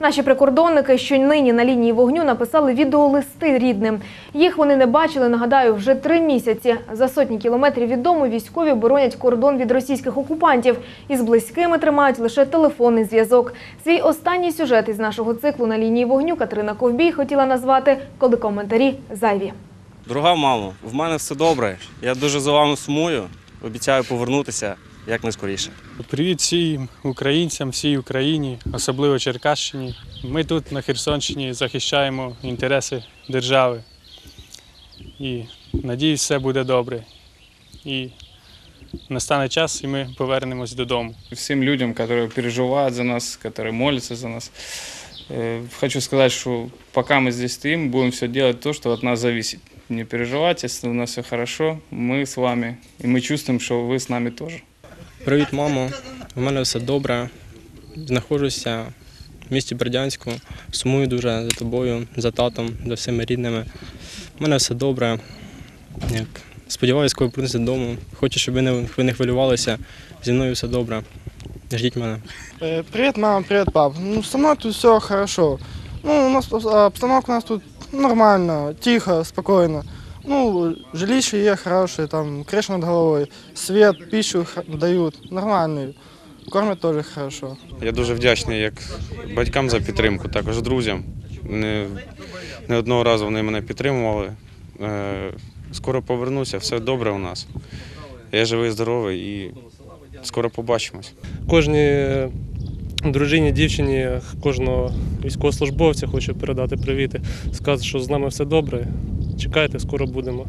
Наші прикордонники, що нині на лінії вогню, написали відеолисти рідним. Їх вони не бачили, нагадаю, вже три місяці. За сотні кілометрів від дому військові боронять кордон від російських окупантів і з близькими тримають лише телефонний зв'язок. Свій останній сюжет із нашого циклу на лінії вогню Катерина Ковбій хотіла назвати «Коли коментарі зайві». Дорога мамо, в мене все добре. Я дуже за вами сумую. Обіцяю повернутися якнайскоріше. Привіт всім українцям, всій Україні, особливо Черкащині. Ми тут на Херсонщині захищаємо інтереси держави. І надіюсь, все буде добре. І настане час, і ми повернемось додому. всем людям, которые переживают за нас, которые молятся за нас. Э, Хочу сказать, что пока мы здесь стоим, будем все делать то, что от нас зависит. Не переживайте, если у нас все хорошо, мы с вами, и мы чувствуем, что вы с нами тоже. Привіт, мамо. У мене все добре. Знаходжуся в місті Бердянську. Сумую дуже за тобою, за татом, за всіми рідними. У мене все добре. Як... Сподіваюсь, коли повернуся додому. Хочу, щоб ви не, ви не хвилювалися. Зі мною все добре. Ждіть мене. Э, Привет, мама, привет, пап. Ну, со мной тут все хорошо. Ну, у нас обстановка у нас тут нормально, тихо, спокойно. Ну, жилище є хорошее, там, крыша над головой, свет, пищу х- дают, нормальную. Кормят тоже хорошо. Я дуже вдячний як батькам за підтримку, також друзям. Не, не одного разу вони мене підтримували. Е, Скоро повернуся, все добре у нас. Я живий, здоровий і скоро побачимось. кожній дружині, дівчині, кожного військовослужбовця хочу передати привіти, сказати, що з нами все добре. Чекайте, скоро будемо.